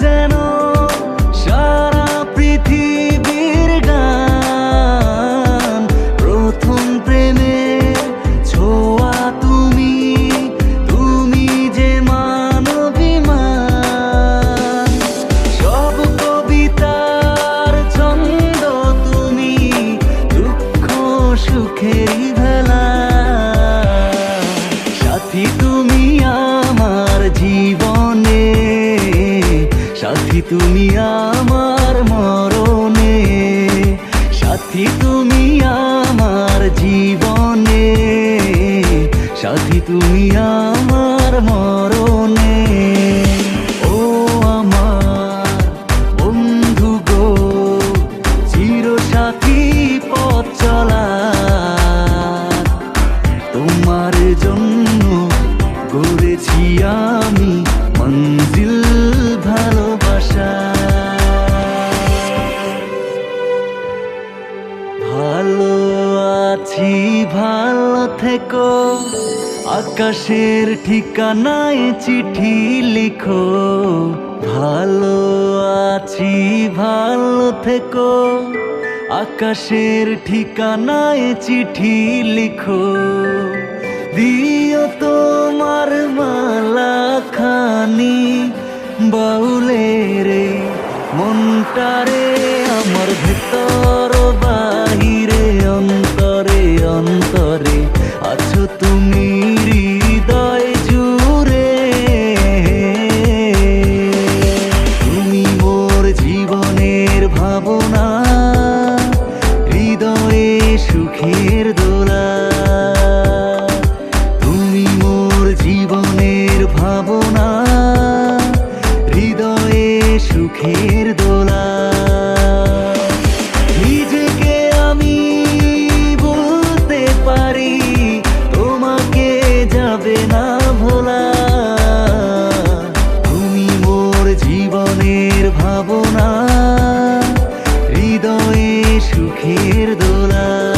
যেন পৃথিবীর প্রথম প্রেমে ছোয়া তুমি তুমি যে সব কবিতার ছন্দ তুমি তুমি আমার মরণে, সাথী তুমি আমার জীবনে, সাথী তুমি আমার মরণে। ও আমার বন্ধু গো চির সাথী পথ চলা। তোমার জন্য আমি ভালো থেকো, আকাশের ঠিকানায় চিঠি লিখো। ভালো আছি, ভালো থেকো, আকাশের ঠিকানায় চিঠি লিখো। দিও তোমার মালা খানি বাউলে রে মনটারে আমার ভেতর বাহিরে অন্তরে আছো তুমি হৃদয় জুড়ে। তুমি মোর জীবনের ভাবনা, হৃদয়ে সুখের দোলা। তুমি মোর জীবনের ভাবনা, হৃদয়ে সুখের সুখের দোলা।